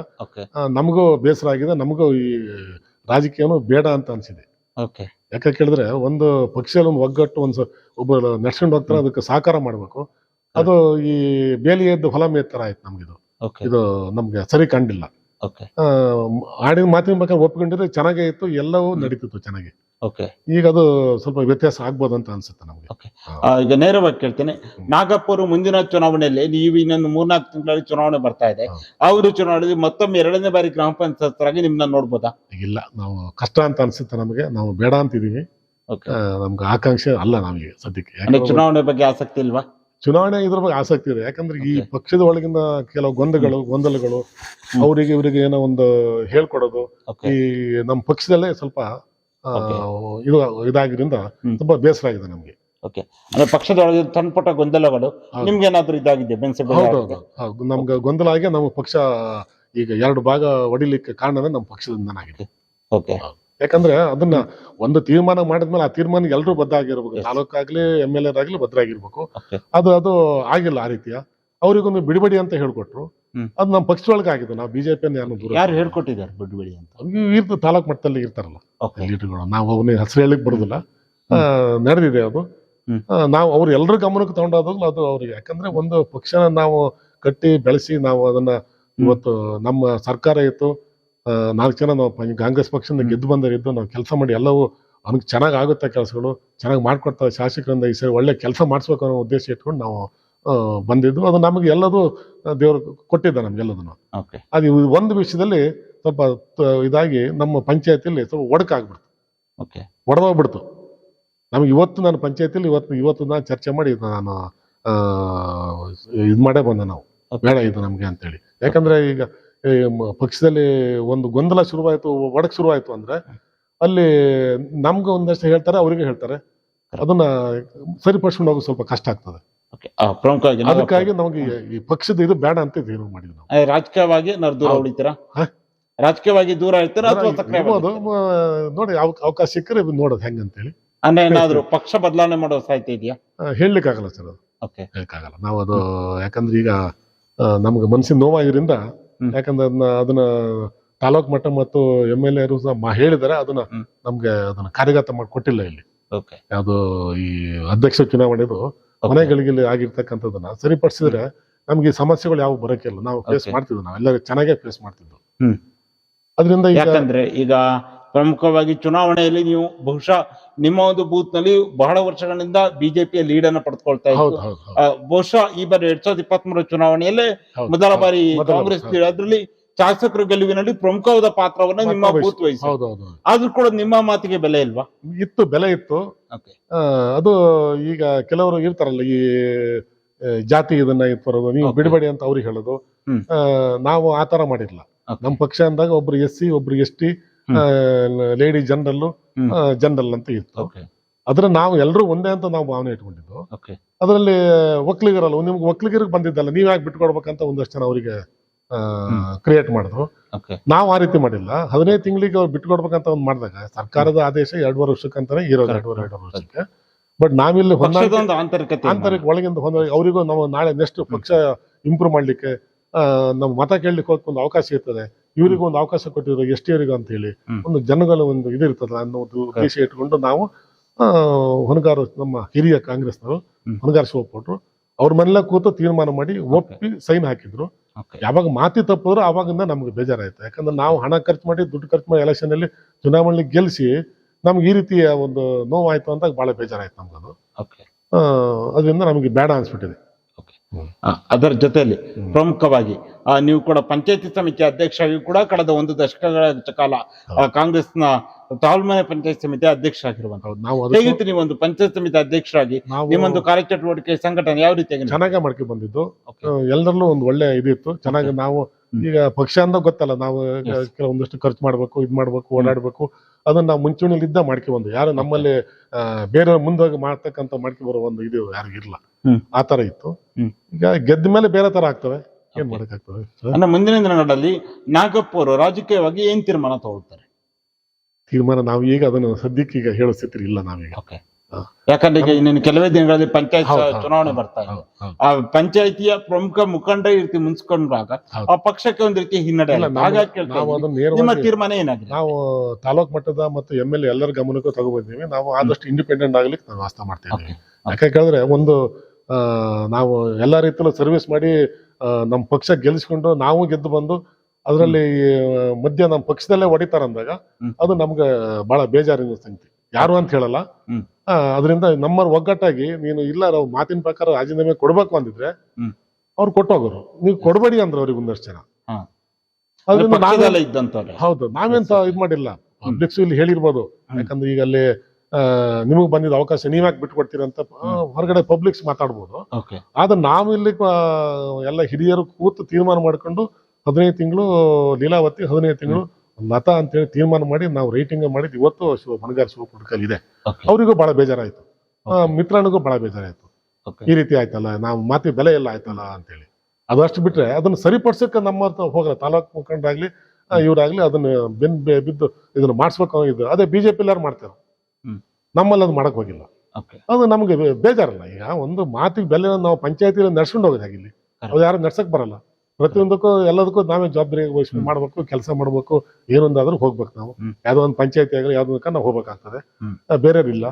ನಮಗೂ ಬೇಸರ ಆಗಿದೆ ನಮಗೂ ಈ ರಾಜಕೀಯನೂ ಬೇಡ ಅಂತ ಅನ್ಸಿದೆ. ಓಕೆ ಯಾಕೆ ಕೇಳಿದ್ರೆ ಒಂದು ಪಕ್ಷದಲ್ಲಿ ಒಂದು ಒಗ್ಗಟ್ಟು ಒಂದು ಒಬ್ಬ ನಡ್ಸ್ಕೊಂಡು ಹೋಗ್ತಾರೆ ಅದಕ್ಕೆ ಸಹಕಾರ ಮಾಡಬೇಕು. ಅದು ಈ ಬೇಲಿ ಎದ್ದು ಹೊಲ ಮೇತರ ತರ ಆಯ್ತು ನಮ್ಗಿದು. ಓಕೆ ಇದು ನಮ್ಗೆ ಸರಿ ಕಂಡಿಲ್ಲ. ಆಡಿನ ಮಾತಿನ ಬೇಕಾದ್ರೆ ಒಪ್ಕೊಂಡಿದ್ರೆ ಚೆನ್ನಾಗೇ ಇತ್ತು ಎಲ್ಲವೂ ನಡೀತಿತ್ತು ಚೆನ್ನಾಗಿ. ಓಕೆ ಈಗ ಅದು ಸ್ವಲ್ಪ ವ್ಯತ್ಯಾಸ ಆಗ್ಬೋದು ಅಂತ ಅನ್ಸುತ್ತೆ ನಮಗೆ. ಓಕೆ ಈಗ ನೇರವಾಗಿ ಕೇಳ್ತೇನೆ. ನಾಗಪುರ ಮುಂದಿನ ಚುನಾವಣೆಯಲ್ಲಿ ನೀವು ಇನ್ನೊಂದು ಮೂರ್ನಾಲ್ಕು ತಿಂಗಳಲ್ಲಿ ಚುನಾವಣೆ ಬರ್ತಾ ಇದೆ. ಅವರು ಚುನಾವಣೆಯಲ್ಲಿ ಮತ್ತೊಮ್ಮೆ ಎರಡನೇ ಬಾರಿ ಗ್ರಾಮ ಪಂಚಾಯತ್ರಾಗಿ ನಿಮ್ನ ನೋಡ್ಬೋದಾ? ಇಲ್ಲ ನಾವು ಕಷ್ಟ ಅಂತ ಅನ್ಸುತ್ತೆ ನಮಗೆ. ನಾವು ಬೇಡ ಅಂತಿದೀವಿ. ನಮ್ಗೆ ಆಕಾಂಕ್ಷೆ ಅಲ್ಲ ನಮಗೆ ಸದ್ಯಕ್ಕೆ. ಚುನಾವಣೆ ಬಗ್ಗೆ ಆಸಕ್ತಿ ಇಲ್ವಾ? ಚುನಾವಣೆ ಇದ್ರ ಬಗ್ಗೆ ಆಸಕ್ತಿ ಇದೆ. ಯಾಕಂದ್ರೆ ಈ ಪಕ್ಷದ ಒಳಗಿನ ಕೆಲವು ಗೊಂದಗಳು ಗೊಂದಲಗಳು ಹ್ಮ್. ಅವರಿಗೆ ಇವರಿಗೆ ಏನೋ ಒಂದು ಹೇಳ್ಕೊಡೋದು. ಈ ನಮ್ಮ ಪಕ್ಷದಲ್ಲೇ ಸ್ವಲ್ಪ. ಇದು ಇದಾಗಿದ್ರಿಂದ ಹ್ಮ್. ತುಂಬಾ ಬೇಸರ ಆಗಿದೆ ನಮಗೆ. ಓಕೆ. ಅಂದ್ರೆ ಪಕ್ಷದೊಳಗೆ ಸಣ್ಣ ಪುಟ್ಟ ಗೊಂದಲಗಳು. ನಿಮ್ಗೆ ಏನಾದ್ರು ಇದಾಗಿದೆ ಬೆನ್ಸೆ ಹೌದು ನಮ್ಗೆ ಗೊಂದಲ ಆಗಿ ನಮ್ಮ ಪಕ್ಷ ಈಗ ಎರಡು ಭಾಗ ಹೊಡಿಲಿಕ್ಕೆ ಕಾರಣ ನಮ್ಮ ಪಕ್ಷದಿಂದ ಆಗಿದೆ. ಓಕೆ. ಯಾಕಂದ್ರೆ ಅದನ್ನ ಒಂದು ತೀರ್ಮಾನ ಮಾಡಿದ್ಮೇಲೆ ಆ ತೀರ್ಮಾನ ಎಲ್ಲರೂ ಬದ್ಧ ಆಗಿರ್ಬೇಕು ತಾಲೂಕ್ ಆಗ್ಲಿ ಎಂ ಎಲ್ ಎರ್ ಆಗ್ಲಿ ಬದ್ರಾಗಿರ್ಬೇಕು ಅದು ಅದು ಆಗಿಲ್ಲ ಆ ರೀತಿಯ. ಅವ್ರಿಗೊಂದು ಬಿಡಿಬಿಡಿ ಅಂತ ಹೇಳ್ಕೊಟ್ರು. ಅದು ನಮ್ಮ ಪಕ್ಷದೊಳಗೆ ಆಗಿದೆ ನಾವು ಬಿಜೆಪಿ ಯಾರು ದೂರ ಯಾರು ಹೇಳ್ಕೊಟ್ಟಿದ್ದಾರೆ ಬಿಡುಬಿಡಿ ಅಂತ? ಇರ್ತ ತಾಲೂಕ್ ಮಟ್ಟದಲ್ಲಿ ಇರ್ತಾರಲ್ಲ ಲೀಡರ್ಗಳು. ನಾವು ಅವನ ಹೆಸರು ಹೇಳಿಕ್ ಬರುದಿಲ್ಲ. ನಡೆದಿದೆ ಅದು. ನಾವು ಅವ್ರು ಎಲ್ಲರ ಗಮನಕ್ಕೆ ತಗೊಂಡಾದ್ರು ಅದು ಅವ್ರಿಗೆ. ಯಾಕಂದ್ರೆ ಒಂದು ಪಕ್ಷನ ನಾವು ಕಟ್ಟಿ ಬೆಳೆಸಿ ನಾವು ಅದನ್ನ ಇವತ್ತು ನಮ್ಮ ಸರ್ಕಾರ ಇತ್ತು. ನಾಲ್ಕು ಜನ ನಾವು ಕಾಂಗ್ರೆಸ್ ಪಕ್ಷದಿಂದ ಗೆದ್ದು ಬಂದರಿದ್ದು ನಾವು ಕೆಲಸ ಮಾಡಿ ಎಲ್ಲವೂ ಅವ್ನಿಗೆ ಚೆನ್ನಾಗಿ ಆಗುತ್ತೆ ಕೆಲಸಗಳು ಚೆನ್ನಾಗಿ ಮಾಡ್ಕೊಡ್ತಾರೆ ಶಾಸಕರಿಂದ ಈ ಸರಿ ಒಳ್ಳೆ ಕೆಲಸ ಮಾಡಿಸ್ಬೇಕು ಅನ್ನೋ ಉದ್ದೇಶ ಇಟ್ಕೊಂಡು ನಾವು ಬಂದಿದ್ದು. ಅದು ನಮಗೆ ಎಲ್ಲದೂ ದೇವರು ಕೊಟ್ಟಿದ್ದ ನಮ್ಗೆಲ್ಲದನ್ನು ಓಕೆ ಅದು ಒಂದು ವಿಷಯದಲ್ಲಿ ಸ್ವಲ್ಪ ಇದಾಗಿ ನಮ್ಮ ಪಂಚಾಯತಿಯಲ್ಲಿ ಸ್ವಲ್ಪ ಒಡಕಾಗ್ಬಿಡ್ತು. ಓಕೆ ಒಡೆದೋಗ್ಬಿಡ್ತು ನಮ್ಗೆ ಇವತ್ತು ನಾನು ಪಂಚಾಯತಿಲಿ ಇವತ್ತು ಇವತ್ತು ನಾನು ಚರ್ಚೆ ಮಾಡಿ ನಾನು ಇದು ಮಾಡೇ ಬಂದೆ ನಾವು. ಬೇಡ ಇದು ನಮಗೆ ಅಂತೇಳಿ. ಯಾಕಂದ್ರೆ ಈಗ ಪಕ್ಷದಲ್ಲಿ ಒಂದು ಗೊಂದಲ ಶುರುವಾಯಿತು ಒಡಕ್ ಶುರುವಾಯಿತು ಅಂದ್ರೆ ಅಲ್ಲಿ ನಮ್ಗೆ ಒಂದಷ್ಟು ಹೇಳ್ತಾರೆ ಅವರಿಗೆ ಹೇಳ್ತಾರೆ. ಅದನ್ನ ಸರಿಪಡಿಸ್ಕೊಂಡು ಹೋಗೋದು ಸ್ವಲ್ಪ ಕಷ್ಟ ಆಗ್ತದೆ. ಪ್ರಮುಖವಾಗಿ ಅದಕ್ಕಾಗಿ ನಮಗೆ ಈ- ಪಕ್ಷದ ಇದು ಬೇಡ ಅಂತ ತೀರ್ಮಾನ ಮಾಡಿದ್ವಿ ನಾವು. ರಾಜಕೀಯವಾಗಿ ನಾವು ದೂರ. ಉಳಿತೀರಾ? ರಾಜಕೀಯವಾಗಿ ದೂರ ಇರ್ತೀರಾ ಅಥವಾ ಸಕ್ರಿಯ ನೋಡಿ ಅವ- ಅವಕಾಶ ಸಿಕ್ಕರೆ ನೋಡೋದು ಹೆಂಗಂತೇಳಿ ಅಂದ್ರೆ ಏನಾದ್ರು ಪಕ್ಷ ಬದಲಾವಣೆ ಮಾಡೋ ಸಾಹಿತ್ಯ ಇದೆಯಾ? ಹೇಳಲಿಕ್ಕಾಗಲ್ಲ ಸರ್ ಅದು. ಓಕೆ ಹೇಳಕ್ಕಾಗಲ್ಲ ನಾವು ಅದು ಯಾಕಂದ್ರೆ ಈಗ ನಮ್ಗೆ ಮನಸ್ಸಿನ ನೋವಾಗಿರಿಂದ. ಯಾಕಂದ್ರೆ ಅದನ್ನ ಅದನ್ನ ತಾಲೂಕ್ ಮಟ್ಟ ಮತ್ತು ಎಂ ಎಲ್ ಎರು ಸಹ ಹೇಳಿದರ. ಅದನ್ನ. ನಮ್ಗೆ ಅದನ್ನ ಕಾರ್ಯಗತ ಮಾಡಿ ಕೊಟ್ಟಿಲ್ಲ ಇಲ್ಲಿ. ಓಕೆ ಯಾವುದು ಈ ಅಧ್ಯಕ್ಷ ಚುನಾವಣೆದು ಮನೆಗಳಿಗೆ ಆಗಿರ್ತಕ್ಕಂಥದ್ದನ್ನ ಸರಿಪಡಿಸಿದ್ರೆ ನಮ್ಗೆ ಈ ಸಮಸ್ಯೆಗಳು ಯಾವ ಬರೋಕ್ಕಿಲ್ಲ. ನಾವು ಫೇಸ್. ಮಾಡ್ತಿದ್ವಿ ನಾವು ಎಲ್ಲ ಚೆನ್ನಾಗೇ ಫೇಸ್ ಮಾಡ್ತಿದ್ವು. ಅದರಿಂದ ಯಾಕಂದ್ರೆ ಈಗ ಪ್ರಮುಖವಾಗಿ ಚುನಾವಣೆಯಲ್ಲಿ ನೀವು ಬಹುಶಃ ನಿಮ್ಮ ಒಂದು ಬೂತ್ನಲ್ಲಿ ಬಹಳ ವರ್ಷಗಳಿಂದ ಬಿಜೆಪಿಯ ಲೀಡ್ ಅನ್ನ ಪಡೆದುಕೊಳ್ತಾ ಇತ್ತು. ಬಹುಶಃ ಈ ಬಾರಿ ಎರಡ್ ಸಾವಿರದ ಇಪ್ಪತ್ತ್ ಮೂರು ಚುನಾವಣೆಯಲ್ಲೇ ಮೊದಲ ಬಾರಿ ಕಾಂಗ್ರೆಸ್. ಅದರಲ್ಲಿ ಶಾಸಕರ ಗೆಲುವಿನಲ್ಲಿ ಪ್ರಮುಖವಾದ ಪಾತ್ರವನ್ನ ನಿಮ್ಮ ಬೂತ್ ವಹಿಸಿ. ಹೌದು ಹೌದು ಹೌದು. ಆದ್ರೂ ಕೂಡ ನಿಮ್ಮ ಮಾತಿಗೆ ಬೆಲೆ ಇಲ್ವಾ? ಇತ್ತು ಬೆಲೆ ಇತ್ತು. ಅದು ಈಗ ಕೆಲವರು ಇರ್ತಾರಲ್ಲ ಈ ಜಾತಿ ಇದನ್ನ ಇಟ್ಬರೋದು ನೀವು. ಬಿಡಬೇಡಿ ಅಂತ ಅವ್ರಿಗೆ ಹೇಳೋದು. ನಾವು ಆತರ ಮಾಡಿಲ್ಲ. ಮಾಡಿರ್ಲ ನಮ್ಮ ಪಕ್ಷ ಅಂದಾಗ ಒಬ್ರು ಎಸ್ ಸಿ ಒಬ್ರು S T lady general. General ಅಂತ ಇತ್ತು. ಅದ್ರ ನಾವು ಎಲ್ಲರೂ ಒಂದೇ ಅಂತ ನಾವು ಭಾವನೆ ಇಟ್ಕೊಂಡಿದ್ದು. ಅದರಲ್ಲಿ ಒಕ್ಕಲಿಗರಲ್ಲ ನಿಮ್ಗೆ ಒಕ್ಕಲಿಗರಿಗೆ ಬಂದಿದ್ದಲ್ಲ ನೀವ್ ಯಾಕೆ ಬಿಟ್ಕೊಡ್ಬೇಕಂತ ಒಂದಷ್ಟು ಜನ ಅವರಿಗೆ ಕ್ರಿಯೇಟ್ ಮಾಡಿದ್ರು ನಾವು ಆ ರೀತಿ ಮಾಡಿಲ್ಲ. ಹದಿನೈದು ತಿಂಗಳಿಗೆ ಅವ್ರು ಬಿಟ್ಕೊಡ್ಬೇಕಂತ ಒಂದು ಮಾಡಿದಾಗ ಸರ್ಕಾರದ ಆದೇಶ ಎರಡೂವರೆ ವರ್ಷಕ್ಕಂತಾನೆ ಇರೋದು. ಎರಡೂವರೆ ಎರಡೂವರೆ ವರ್ಷಕ್ಕೆ. ಬಟ್ ನಾವಿಲ್ಲಿ ಹೊಂದಾಣಿಕೆ ಒಂದು ಆಂತರಿಕ ಒಳಗಿಂದ ಹೊಂದ ಅವರಿಗೂ ನಾವು ನಾಳೆ ನೆಕ್ಸ್ಟ್ ಪಕ್ಷ ಇಂಪ್ರೂವ್ ಮಾಡ್ಲಿಕ್ಕೆ ನಮ್ಮ ಮತ ಕೇಳಲಿಕ್ಕೆ ಹೋಗಕ್ಕೆ ಒಂದು ಅವಕಾಶ ಇರ್ತದೆ. ಇವರಿಗೂ ಒಂದು ಅವಕಾಶ ಕೊಟ್ಟಿದ್ರು ಎಸ್ ಟಿ ಅವರಿಗೂ ಅಂತ ಹೇಳಿ ಒಂದು ಜನಗಳ ಒಂದು ಇದು ಇರ್ತದಲ್ಲ ಅನ್ನೋದು ಉದ್ದೇಶ ಇಟ್ಕೊಂಡು ನಾವು ಆ, ಹೊಣಗಾರ ನಮ್ಮ ಹಿರಿಯ ಕಾಂಗ್ರೆಸ್ನವರು ಹ್ಮ್. ಹೊಣಗಾರ ಶಿವಪಟ್ರು ಅವ್ರ ಮನೆಲ್ಲ ಕೂತು ತೀರ್ಮಾನ ಮಾಡಿ ಒಪ್ಪಿ ಸೈನ್ ಹಾಕಿದ್ರು. ಯಾವಾಗ ಮಾತಿ ತಪ್ಪಿದ್ರು ಅವಾಗಿಂದ ನಮ್ಗೆ ಬೇಜಾರಾಯ್ತು. ಯಾಕಂದ್ರೆ ನಾವು ಹಣ ಖರ್ಚು ಮಾಡಿ ದುಡ್ಡು ಖರ್ಚು ಮಾಡಿ ಎಲೆಕ್ಷನ್ ಅಲ್ಲಿ ಚುನಾವಣೆ ಗೆಲ್ಲಿಸಿ ನಮ್ಗೆ ಈ ರೀತಿಯ ಒಂದು ನೋವಾಯ್ತು ಅಂತ ಬಹಳ ಬೇಜಾರಾಯ್ತು ನಮ್ಗದು. ಅದರಿಂದ ನಮಗೆ ಬೇಡ ಅನ್ಸ್ಬಿಟ್ಟಿದೆ. ಅದರ ಜೊತೆಯಲ್ಲಿ ಪ್ರಮುಖವಾಗಿ ಆ, ನೀವು ಕೂಡ ಪಂಚಾಯತಿ ಸಮಿತಿ ಅಧ್ಯಕ್ಷರಾಗಿ ಕೂಡ ಕಳೆದ ಒಂದು ದಶಕಗಳ ಕಾಲ ಕಾಂಗ್ರೆಸ್ನ ತಾಳ್ಮನೆ ಪಂಚಾಯತ್ ಸಮಿತಿ ಅಧ್ಯಕ್ಷ ಆಗಿರುವಂತಹ ನಾವು ಅದಕ್ಕೂ ಹೇಗಿತ್ತು ನೀವು ಒಂದು ಪಂಚಾಯತ್ ಸಮಿತಿ ಅಧ್ಯಕ್ಷರಾಗಿ ನಿಮ್ಮೊಂದು ಕಾರ್ಯಚಟುವಟಿಕೆ ಸಂಘಟನೆ ಯಾವ ರೀತಿಯಾಗಿ ಚೆನ್ನಾಗಿ ಮಾಡ್ಕೊಂಡು ಬಂದಿದ್ದು. ಎಲ್ಲರಲ್ಲೂ ಒಂದು ಒಳ್ಳೆ ಇದಿತ್ತು ಚೆನ್ನಾಗಿ ನಾವು ಈಗ ಪಕ್ಷ ಅಂದ ಗೊತ್ತಲ್ಲ ನಾವು. ಕೆಲವೊಂದಷ್ಟು ಖರ್ಚು ಮಾಡ್ಬೇಕು ಇದ್ ಮಾಡ್ಬೇಕು ಓಡಾಡ್ಬೇಕು. ಅದನ್ನ ನಾವು ಮುಂಚೂಣಿಲಿ ಇದ್ದ ಮಾಡ್ಕೊಂಡ್ ಬಂದು. ಯಾರು ನಮ್ಮಲ್ಲಿ ಬೇರೆ ಮುಂದೋಗಿ ಮಾಡ್ತಕ್ಕಂತ ಮಾಡ್ಕೊ ಬರೋ ಒಂದು ಇದು ಯಾರು ಇಲ್ಲ ಆತರ ಇತ್ತು. ಈಗ ಗೆದ್ದ ಮೇಲೆ ಬೇರೆ ತರ ಆಗ್ತವೆ. ಏನ್. ಮಾಡಕ್ಕಾಗ್ತದೆ? ಅಂದ್ರೆ ಮುಂದಿನ ದಿನಗಳಲ್ಲಿ ನಾಗಪ್ಪ ಅವರು ರಾಜಕೀಯವಾಗಿ ಏನ್ ತೀರ್ಮಾನ ತಗೊಳ್ತಾರೆ? ತೀರ್ಮಾನ ನಾವು ಈಗ ಅದನ್ನು ಸದ್ಯಕ್ಕೆ ಈಗ ಹೇಳೋ ಸ್ಥಿತಿ ಇಲ್ಲ ನಾವೀಗ. ಯಾಕಂದ್ರೆ ಈಗ ಇನ್ನೇನು ಕೆಲವೇ ದಿನಗಳಲ್ಲಿ ಪಂಚಾಯತ್ ಚುನಾವಣೆ ಬರ್ತಾ ಇದೆ. ಆ ಪಂಚಾಯತಿಯ ಪ್ರಮುಖ ಮುಖಂಡ ಇರ್ತಿ ರೀತಿ ಮುನ್ಸ್ಕೊಂಡಾಗ ಆ ಪಕ್ಷಕ್ಕೆ ಒಂದ್ ರೀತಿ ಹಿನ್ನಡೆ ನಿಮ್ಮ ತೀರ್ಮಾನ ಏನಾಗಿದೆ? ನಾವು ತಾಲೂಕ್ ಮಟ್ಟದ ಮತ್ತು ಎಂ ಎಲ್ ಎಲ್ಲರ ಗಮನಕ್ಕೂ ತಗೋಬಂದಿವಿ ನಾವು ಆದಷ್ಟು ಇಂಡಿಪೆಂಡೆಂಟ್ ಆಗ್ಲಿಕ್ಕೆ ನಾವು ವಾಸ್ತ ಮಾಡ್ತೇವೆ ಯಾಕಂದ್ರೆ ಯಾಕೆ ಒಂದು ಆ, ನಾವು ಎಲ್ಲ ರೀತಿಯಲ್ಲೂ ಸರ್ವಿಸ್ ಮಾಡಿ ನಮ್ಮ ಪಕ್ಷ ಗೆಲ್ಲಿಸ್ಕೊಂಡು ನಾವು ಗೆದ್ದು ಬಂದು ಅದರಲ್ಲಿ ಮಧ್ಯ ನಮ್ಮ ಪಕ್ಷದಲ್ಲೇ ಹೊಡಿತಾರ ಅಂದಾಗ ಅದು ನಮ್ಗೆ ಬಹಳ ಬೇಜಾರಿನ ಸಂಗತಿ. ಯಾರು ಅಂತ ಹೇಳಲ್ಲ. ಅದರಿಂದ ನಮ್ಮ ಒಗ್ಗಟ್ಟಾಗಿ ನೀನು ಇಲ್ಲ ನಾವು ಮಾತಿನ ಪ್ರಕಾರ ರಾಜೀನಾಮೆ ಕೊಡ್ಬೇಕು ಅಂದಿದ್ರೆ. ಅವ್ರು ಕೊಟ್ಟೋಗೋರು. ನೀವು ಕೊಡಬೇಡಿ ಅಂದ್ರೆ ಅವ್ರಿಗೆ ಒಂದಷ್ಟು ಜನ. ಅದರಿಂದ ನಾವೇ ಪಕ್ಷದಲ್ಲೇ ಹೌದು ನಾವೆಂತ ಇದ್ ಮಾಡಿಲ್ಲ. ಪಬ್ಲಿಕ್ಸ್ ಇಲ್ಲಿ ಹೇಳಿರ್ಬೋದು. ಯಾಕಂದ್ರೆ ಈಗ ಅಲ್ಲಿ ನಿಮಗ್ ಬಂದಿದ್ದ ಅವಕಾಶ ನೀವ್ಯಾಕೆ ಅಂತ ಹೊರಗಡೆ ಪಬ್ಲಿಕ್ಸ್ ಮಾತಾಡ್ಬೋದು. ಆದ್ರೆ ನಾವು ಇಲ್ಲಿ ಎಲ್ಲ ಹಿರಿಯರು ಕೂತು ತೀರ್ಮಾನ ಮಾಡ್ಕೊಂಡು ಹದಿನೈದು ತಿಂಗಳು ಲೀಲಾವತಿ ಹದಿನೈದು ತಿಂಗಳು ಲತಾ ಅಂತೇಳಿ ತೀರ್ಮಾನ ಮಾಡಿ ನಾವು ರೈಟಿಂಗ್ ಮಾಡಿದ್ ಇವತ್ತು ಶಿವ ಮಣಗಾರ ಶಿವಪುಡ್ಕಲ್ ಇದೆ ಅವರಿಗೂ ಬಹಳ ಬೇಜಾರಾಯ್ತು. ಮಿತ್ರನಿಗೂ ಬಹಳ ಬೇಜಾರಾಯ್ತು. ಈ ರೀತಿ ಆಯ್ತಲ್ಲ ನಾವು ಮಾತಿ ಬೆಲೆ ಎಲ್ಲ ಆಯ್ತಲ್ಲ ಅಂತೇಳಿ. ಅದಷ್ಟು ಬಿಟ್ರೆ ಅದನ್ನ ಸರಿಪಡಿಸಕ್ಕೆ ನಮ್ಮ ಹೋಗಲ್ಲ. ತಾಲೂಕ್ ಮುಖಂಡರಾಗ್ಲಿ ಇವ್ರಾಗ್ಲಿ ಅದನ್ನ ಬೆನ್ ಬಿದ್ದು ಇದನ್ನ ಮಾಡಿಸ್ಬೇಕು ಇದು. ಅದೇ ಬಿಜೆಪಿ ಎಲ್ಲಾರು ಮಾಡ್ತಾರೆ. ನಮ್ಮಲ್ಲಿ ಅದು ಮಾಡಕ್ ಹೋಗಿಲ್ಲ. ಅದು ನಮ್ಗೆ ಬೇಜಾರಲ್ಲ. ಈಗ ಒಂದು ಮಾತಿಗೆ ಬೆಲೆ ನಾವು ಪಂಚಾಯತಿ ನಡ್ಸ್ಕೊಂಡು ಹೋಗೋದಾಗಿಲ್ಲಿ ಅದು ಯಾರು ನಡ್ಸಕ್ ಬರಲ್ಲ. ಪ್ರತಿಯೊಂದಕ್ಕೂ ಎಲ್ಲದಕ್ಕೂ ನಾವೇ ಜವಾಬ್ದಾರಿ ವಹಿಸ್ಕೊಂಡು ಮಾಡ್ಬೇಕು ಕೆಲಸ ಮಾಡ್ಬೇಕು ಏನೊಂದಾದ್ರೂ ಹೋಗ್ಬೇಕು ನಾವು. ಯಾವ್ದೋ ಒಂದು ಪಂಚಾಯತಿ ಆಗಲಿ ಯಾವ್ದಕ್ಕ ನಾವು ಹೋಗ್ಬೇಕಾಗ್ತದೆ. ಬೇರೆಯವ್ರಿಲ್ಲ.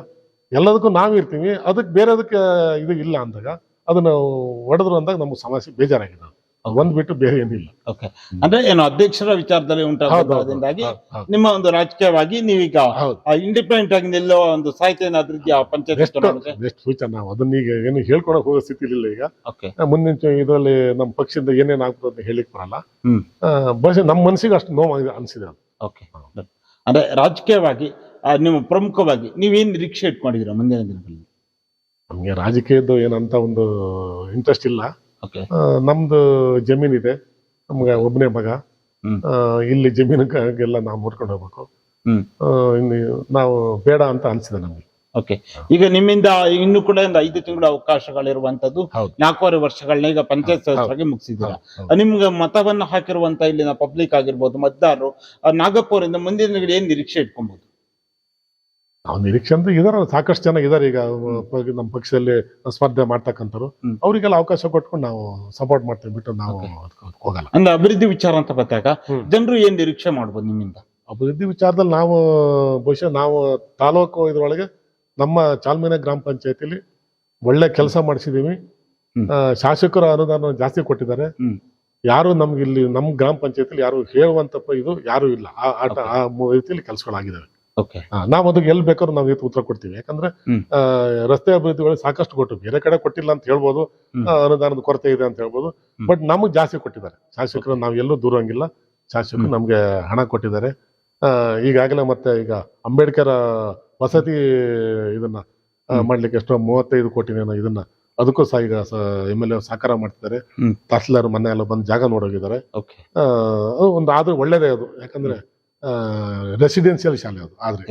ಎಲ್ಲದಕ್ಕೂ ನಾವ್ ಇರ್ತೀವಿ. ಅದಕ್ಕೆ ಬೇರೆದಕ್ಕೆ ಇದು ಇಲ್ಲ ಅಂದಾಗ ಅದನ್ನ ಒಡೆದ್ರು ಅಂದಾಗ ನಮ್ಗೆ ಸಮಸ್ಯೆ ಬೇಜಾರಾಗಿದೆ. ಒಂದ್ ಬಿಟ್ಟು ಬೇರೆ ಏನಿಲ್ಲ. ಓಕೆ ಅಂದ್ರೆ ಏನು ಅಧ್ಯಕ್ಷರ ವಿಚಾರದಲ್ಲಿ ಉಂಟಾಗಿ. ನಿಮ್ಮ ಒಂದು ರಾಜಕೀಯವಾಗಿ ನೀವೀಗ ಇಂಡಿಪೆಂಡೆಂಟ್ ಆಗಿ ನಿಲ್ಲೋ ಒಂದು ಸಾಹಿತ್ಯ ಏನಾದ್ರೂ ಪಂಚಾಯತ್ ಫ್ಯೂಚರ್ ನಾವು ಅದನ್ನ ಈಗ ಏನು ಹೇಳ್ಕೊಳಕ್ ಹೋಗೋ ಸ್ಥಿತಿ ಇಲ್ಲ ಈಗ. ಮುಂದಿನ ಇದರಲ್ಲಿ ನಮ್ಮ ಪಕ್ಷದಿಂದ ಏನೇನ್ ಆಗ್ತದೆ ಅಂತ ಹೇಳಿಕ್ ಬರಲ್ಲ. ಬಹುಶಃ ನಮ್ಮ ಮನಸ್ಸಿಗೆ ಅಷ್ಟು ನೋವು ಅನ್ಸಿದೆ ಅದು. ಓಕೆ ಅಂದ್ರೆ ರಾಜಕೀಯವಾಗಿ ನೀವು ಪ್ರಮುಖವಾಗಿ ನೀವೇನ್ ನಿರೀಕ್ಷೆ ಇಟ್ಕೊಂಡಿದ್ದೀರಾ ಮುಂದಿನ ದಿನಗಳಲ್ಲಿ? ನಮ್ಗೆ ರಾಜಕೀಯದ್ದು ಏನಂತ ಒಂದು ಇಂಟ್ರೆಸ್ಟ್ ಇಲ್ಲ. ನಮ್ದು ಜಮೀನ್ ಇದೆ. ನಮ್ಗೆ ಒಬ್ಬನೇ ಮಗ. ಇಲ್ಲಿ ಜಮೀನಿಗೆಲ್ಲ ನಾವು ಮುರ್ಕೊಂಡು ಹೋಗ್ಬೇಕು. ಇನ್ನು ನಾವು ಬೇಡ ಅಂತ ಅನ್ಸಿದೆ ನಮ್ಗೆ. ಓಕೆ ಈಗ ನಿಮ್ಮಿಂದ ಇನ್ನು ಕೂಡ ಒಂದು ಐದು ತಿಂಗಳ ಅವಕಾಶಗಳಿರುವಂತದ್ದು. ನಾಲ್ಕೂವರೆ ವರ್ಷಗಳನ್ನ ಈಗ ಪಂಚಾಯತ್. ಸದಸ್ಯರಾಗಿ ಮುಗಿಸಿದ್ದೀರಾ? ನಿಮ್ಗೆ ಮತವನ್ನ ಹಾಕಿರುವಂತ ಇಲ್ಲಿನ ಪಬ್ಲಿಕ್ ಆಗಿರ್ಬೋದು ಮತದಾರರು ಅವರಿಂದ ಮುಂದಿನ ಏನ್ ನಿರೀಕ್ಷೆ ಇಟ್ಕೊಬಹುದು ನಾವು ನಿರೀಕ್ಷೆ ಅಂದ್ರೆ ಇದಾರ ಸಾಕಷ್ಟು ಜನ ಇದಾರೆ ಈಗ ನಮ್ಮ ಪಕ್ಷದಲ್ಲಿ ಸ್ಪರ್ಧೆ ಮಾಡ್ತಕ್ಕಂಥವ್ರು. ಅವರಿಗೆಲ್ಲ ಅವಕಾಶ ಕೊಟ್ಕೊಂಡು ನಾವು ಸಪೋರ್ಟ್ ಮಾಡ್ತೀವಿ ಬಿಟ್ಟು ನಾವು. ಹೋಗಲ್ಲ. ಅಂದ್ರೆ ಅಭಿವೃದ್ಧಿ ವಿಚಾರ ಅಂತ ಬಂದಾಗ. ಜನರು ಏನ್ ನಿರೀಕ್ಷೆ ಮಾಡ್ಬೋದು ನಿಮ್ಮಿಂದ? ಅಭಿವೃದ್ಧಿ ವಿಚಾರದಲ್ಲಿ ನಾವು ಬಹುಶಃ ನಾವು ತಾಲೂಕು ಇದ್ರೊಳಗೆ ನಮ್ಮ ಚಾಲ್ಮಿನ ಗ್ರಾಮ ಪಂಚಾಯತಿಲಿ ಒಳ್ಳೆ ಕೆಲಸ ಮಾಡಿಸಿದೀವಿ. ಶಾಸಕರ ಅನುದಾನ ಜಾಸ್ತಿ ಕೊಟ್ಟಿದ್ದಾರೆ. ಯಾರು ನಮ್ಗೆ ಇಲ್ಲಿ ನಮ್ಮ ಗ್ರಾಮ ಪಂಚಾಯತಿಲಿ ಯಾರು ಹೇಳುವಂತಪ್ಪ ಇದು ಯಾರು ಇಲ್ಲ. ಆ ಆಟ ಆ ಮು- ರೀತಿಯಲ್ಲಿ ಕೆಲಸಗಳಾಗಿದ್ದಾವೆ ನಾವು ಅದಕ್ಕೆ ಎಲ್ಲಿ ಬೇಕಾದ್ರೂ ನಾವು ಉತ್ತರ ಕೊಡ್ತೀವಿ. ಯಾಕಂದ್ರೆ ರಸ್ತೆ ಅಭಿವೃದ್ಧಿಗಳು ಸಾಕಷ್ಟು ಕೊಟ್ಟು ಬೇರೆ ಕಡೆ ಕೊಟ್ಟಿಲ್ಲ ಅಂತ ಹೇಳ್ಬೋದು ಅನುದಾನದ ಕೊರತೆ ಇದೆ ಅಂತ ಹೇಳ್ಬೋದು. ಬಟ್ ನಮಗ್ ಜಾಸ್ತಿ ಕೊಟ್ಟಿದ್ದಾರೆ. ಶಾಸಕರು ನಾವ್ ಎಲ್ಲೂ ದೂರಂಗಿಲ್ಲ ಶಾಸಕರು. ನಮ್ಗೆ ಹಣ ಕೊಟ್ಟಿದ್ದಾರೆ. ಆ, ಈಗಾಗಲೇ ಮತ್ತೆ ಈಗ ಅಂಬೇಡ್ಕರ್ ವಸತಿ ಇದನ್ನ. ಮಾಡ್ಲಿಕ್ಕೆ ಎಷ್ಟೋ ಮೂವತ್ತೈದು ಕೋಟಿ ಇದನ್ನ ಅದಕ್ಕೂ ಸಹ ಈಗ ಎಂ ಎಲ್ ಎ ಸಾಕಾರ ಮಾಡ್ತಿದ್ದಾರೆ. ತಹಸೀಲ್ದಾರ್ ಮನೆ ಎಲ್ಲ ಬಂದು ಜಾಗ ನೋಡೋಗಿದ್ದಾರೆ. ಒಂದು ಆದ್ರೂ ಒಳ್ಳೇದೇ ಅದು. ಯಾಕಂದ್ರೆ ರೆಸಿಡೆನ್ಸಿಯಲ್ ಶಾಲೆ ಅದು. ಆದ್ರೆ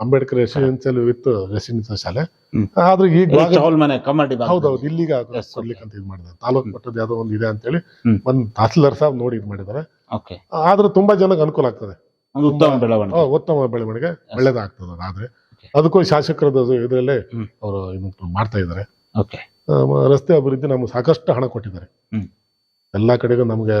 ಅಂಬೇಡ್ಕರ್ ರೆಸಿಡೆನ್ಸಿಯಲ್ ವಿತ್ ರೆಸಿಡೆನ್ಸಿಯಲ್ ಶಾಲೆ. ಆದ್ರೆ ಈಗ. ಹೌದೌದು ಇಲ್ಲಿಗ ಕೊಡ್ಲಿಕ್ಕೆ ಅಂತ ಇದು ಮಾಡಿದ್ದಾರೆ. ತಾಲೂಕು ಮಟ್ಟದ ಯಾವ್ದೋ ಒಂದು ಇದೆ ಅಂತೇಳಿ. ಒಂದ್ ತಹಸೀಲ್ದಾರ್ ಸಾಹೇಬ್ ನೋಡಿ ಇದು ಮಾಡಿದ್ದಾರೆ. ಆದ್ರೆ ತುಂಬಾ ಜನಕ್ಕೆ ಅನುಕೂಲ ಆಗ್ತದೆ. ಉತ್ತಮ ಬೆಳವಣಿಗೆ. ಒಳ್ಳೇದಾಗ್ತದೆ ಆದ್ರೆ ಅದಕ್ಕೂ ಶಾಸಕರದ ಇದರಲ್ಲೇ. ಅವರು ಮಾಡ್ತಾ ಇದ್ದಾರೆ. ರಸ್ತೆ ಅಭಿವೃದ್ಧಿ ನಮ್ಗೆ ಸಾಕಷ್ಟು ಹಣ ಕೊಟ್ಟಿದ್ದಾರೆ. ಎಲ್ಲಾ ಕಡೆಗೂ ನಮ್ಗೆ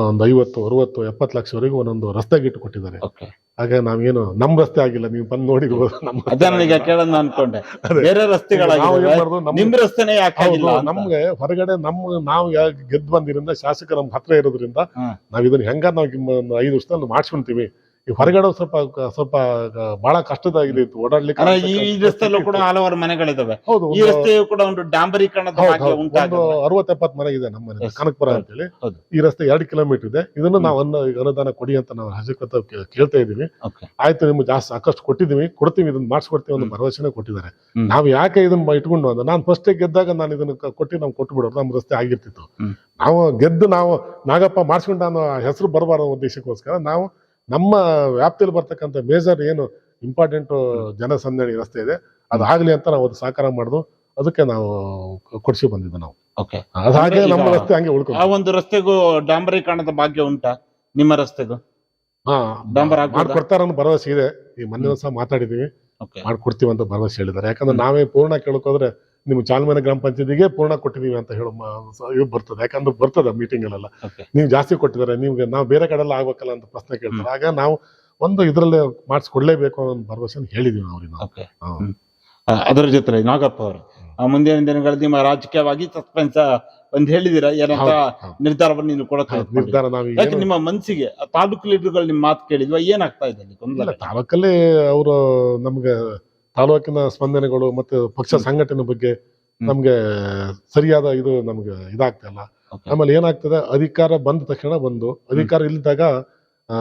ಒಂದು ಐವತ್ತು ಅರವತ್ತು ಎಪ್ಪತ್ತು ಲಕ್ಷವರೆಗೂ ಒಂದೊಂದು ರಸ್ತೆ ಗಿಟ್ಟು ಕೊಟ್ಟಿದ್ದಾರೆ ಓಕೆ ಹಾಗೆ ನಾವೇನು ನಮ್ ರಸ್ತೆ ಆಗಿಲ್ಲ ನೀವು ಬಂದು ನೋಡಿರ್ಬೋದು ನಮ್ಮ ಅದನ್ನ ಈಗ ಕೇಳೋಣ ಅನ್ಕೊಂಡೆ. ಬೇರೆ ನಾವು ಏನ್ ರಸ್ತೆಗಳಾಗಿದ್ದಾವೆ ಮಾಡೋದು ನಮ್ಮ ನಿಮ್ ರಸ್ತೆನೇ ಯಾಕೆ ಹೌದು, ಅಂತ? ನಮ್ಗೆ ಹೊರಗಡೆ ನಮ್ಮ ನಾವು ಗೆದ್ದು ಬಂದಿರಿಂದ ಶಾಸಕ ನಮ್ಗೆ ಹತ್ರ ಇರೋದ್ರಿಂದ ಹ್ಮ್. ನಾವ್ ಇದನ್ನ ಹೆಂಗ ನಾವು ಐದು ವರ್ಷದಲ್ಲಿ ಮಾಡ್ಸ್ಕೊಂತೀವಿ. ಈ ಹೊರಗಡೆ ಸ್ವಲ್ಪ ಸ್ವಲ್ಪ ಬಹಳ ಕಷ್ಟದಾಗಿದೆ ಇತ್ತು ಓಡಾಡ್ಲಿಕ್ಕೆ ಈ ರಸ್ತೆಯಲ್ಲೂ ಕೂಡ ಹಲವಾರು ಮನೆಗಳಿದಾವೆ. ಹೌದು ಈ ರಸ್ತೆಯು ಕೂಡ ಒಂದು ಡಾಂಬರೀಕರಣದ. ಒಂದು ಉಂಟಾಗಿದೆ ಅರವತ್ ಎಪ್ಪತ್ ಮನೆ ಇದೆ ನಮ್ಮ ಮನೆ. ಕನಕಪುರ ಅಂತ ಅಂತೇಳಿ. ಈ ರಸ್ತೆ ಎರಡು ಕಿಲೋಮೀಟರ್ ಇದೆ. ಇದನ್ನು ನಾವು ಅನ್ನ ಅನುದಾನ ಕೊಡಿ ಅಂತ ನಾವು ಹಸಿಕತ ಕೇಳ್ತಾ ಇದೀವಿ ಆಯ್ತು ನಿಮ್ಗೆ ಜಾಸ್ತಿ ಸಾಕಷ್ಟು ಕೊಟ್ಟಿದೀವಿ ಕೊಡ್ತೀವಿ ಇದನ್ನ ಮಾಡಿಸ್ಕೊಡ್ತೀವಿ ಒಂದು ಭರವಸೆನೇ ಕೊಟ್ಟಿದ್ದಾರೆ. ನಾವು ಯಾಕೆ ಇದನ್ನ ಇಟ್ಕೊಂಡು ಅಂದ್ರೆ ನಾನು ಫಸ್ಟ್ ಗೆದ್ದಾಗ ನಾನು ಇದನ್ನ ಕೊಟ್ಟು ನಾವು ಕೊಟ್ಟು ಬಿಡೋರು ನಮ್ಮ ರಸ್ತೆ ಆಗಿರ್ತಿತ್ತು. ನಾವು ಗೆದ್ದು ನಾವು ನಾಗಪ್ಪ ಮಾಡಿಸ್ಕೊಂಡ ಅನ್ನೋ ಹೆಸರು ಬರಬಾರದು ಉದ್ದೇಶಕ್ಕೋಸ್ಕರ ನಾವು ನಮ್ಮ ವ್ಯಾಪ್ತಿಯಲ್ಲಿ ಬರ್ತಕ್ಕಂಥ ಮೇಜರ್ ಏನು ಇಂಪಾರ್ಟೆಂಟ್ ಜನಸಂದಣಿ ರಸ್ತೆ ಇದೆ ಅದಾಗ್ಲಿ ಅಂತ ನಾವು ಅದು ಸಾಕಾರ ಮಾಡುದು ಅದಕ್ಕೆ ನಾವು ಕೊಡ್ಸಿ ಬಂದಿದ್ದು ನಾವು. ಓಕೆ. ಹಾಗೆ ನಮ್ಮ ರಸ್ತೆ ಹಂಗೆ ಆ ಒಂದು ರಸ್ತೆಗೂ ಡಾಂಬರೀಕರಣದ ಭಾಗ್ಯ ಉಂಟಾ? ನಿಮ್ಮ ರಸ್ತೆಗೂ? ಹಾ ಡಾಂಬರ್? ಮಾಡ್ಕೊಡ್ತಾರ ಭರವಸೆ ಇದೆ. ಈ ಮೊನ್ನೆ ದಿವಸ ಮಾತಾಡಿದೀವಿ. ಮಾಡ್ಕೊಡ್ತೀವಿ ಅಂತ ಭರವಸೆ ಹೇಳಿದ್ದಾರೆ. ಯಾಕಂದ್ರೆ ನಾವೇ ಪೂರ್ಣ ಕೇಳ್ಕೋದ್ರೆ ನಿಮ್ಮ ಚಾಲ್ಮನ ಗ್ರಾಮ ಪಂಚಾಯತಿಗೆ ಪೂರ್ಣ ಕೊಟ್ಟಿದೀವಿ ಅಂತ ಹೇಳೋ ಇದು ಬರ್ತದೆ. ಯಾಕಂದ್ರೆ ಬರ್ತದೆ ಮೀಟಿಂಗ್ ಅಲ್ಲೆಲ್ಲ. ಓಕೆ ನೀವು ಜಾಸ್ತಿ ಕೊಟ್ಟಿದ್ದಾರೆ ನಿಮ್ಗೆ ನಾವು ಬೇರೆ ಕಡೆ ಎಲ್ಲ ಆಗ್ಬೇಕಲ್ಲ ಅಂತ ಪ್ರಶ್ನೆ ಕೇಳ್ತಾರೆ. ಆಗ ನಾವು ಒಂದು ಇದರಲ್ಲೇ ಮಾಡಿಸ್ಕೊಡ್ಲೇಬೇಕು ಅನ್ನೋ ಭರವಸೆಯನ್ನು ಭರವಸೆ ಹೇಳಿದೀವಿ ನಾವು ಅವ್ರಿಗೆ ನಾವು. ಅದರ ಜೊತೆ ನಾಗಪ್ಪ ಅವರು ಆ, ಮುಂದಿನ ದಿನಗಳಲ್ಲಿ ನಿಮ್ಮ ರಾಜಕೀಯವಾಗಿ ಸಸ್ಪೆನ್ಸ್ ಒಂದ್ ಹೇಳಿದಿರ? ಏನಂತ. ನಿರ್ಧಾರವನ್ನು ನೀನು ಕೂಡ ನಿರ್ಧಾರ ನಾವು ನಿಮ್ಮ ಮನಸ್ಸಿಗೆ ತಾಲೂಕು ಲೀಡರ್ಗಳು ನಿಮ್ಮ ಮಾತು ಕೇಳಿದ್ವಾ? ಏನಾಗ್ತಾ ಇದೆ ಗೊಂದಲ? ತಾಲೂಕಲ್ಲಿ ಅವರು ನಮ್ಗೆ ತಾಲೂಕಿನ ಸ್ಪಂದನೆಗಳು ಮತ್ತೆ ಪಕ್ಷ ಸಂಘಟನೆ ಬಗ್ಗೆ. ನಮ್ಗೆ ಸರಿಯಾದ ಇದು ನಮ್ಗೆ ಇದಾಗ್ತಾ ಇಲ್ಲ. ಆಮೇಲೆ ಏನಾಗ್ತದೆ ಅಧಿಕಾರ ಬಂದ ತಕ್ಷಣ ಬಂದು ಅಧಿಕಾರ ಇಲ್ಲದಾಗ ಆ